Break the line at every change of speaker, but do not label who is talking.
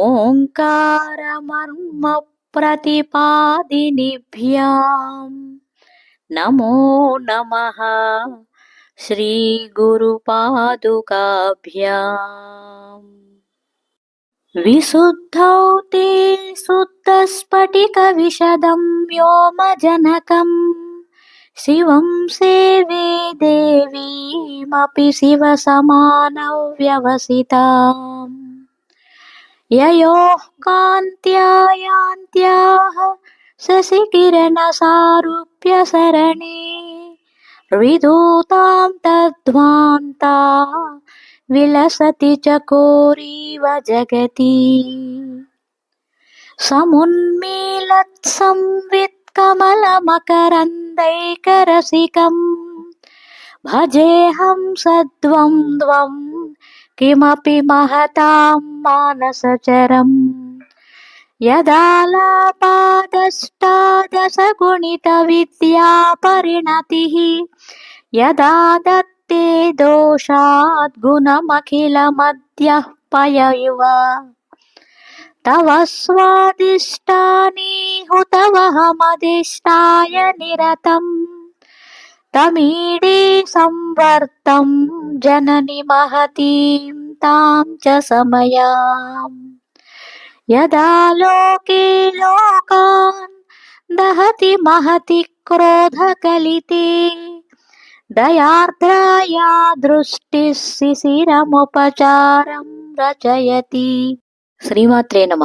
ఓంకారమర్మ प्रतिपादिनिभ्यां नमो नमः श्रीगुरुपादुकाभ्याम् विशुद्धौ ते शुद्धस्फटिकविशदं व्योमजनकम् शिवं सेवे देवीमपि शिवसमानौ ययोः कान्त्यायान्त्याः शशिकिरणसारूप्यसरणे विधूतां तद्ध्वान्ता विलसति चकोरीव जगति। समुन्मीलत्संवित्कमलमकरन्दैकरसिकम् भजेऽहं सद्वन्द्वम् किमपि महतां मानसचरम् यदालापादष्टादशगुणितविद्या परिणतिः यदा दत्ते दोषाद्गुणमखिलमद्यः पय इव तव स्वादिष्टानि हुतवहमदिष्टाय निरतम् तमीडे संवर्तं जननि महतीं तां च समयाम् यदा लोके लोकान् दहति महति क्रोधकलिते दयार्द्राया दृष्टिः शिशिरमुपचारं रचयति శ్రీమాత్రే నమ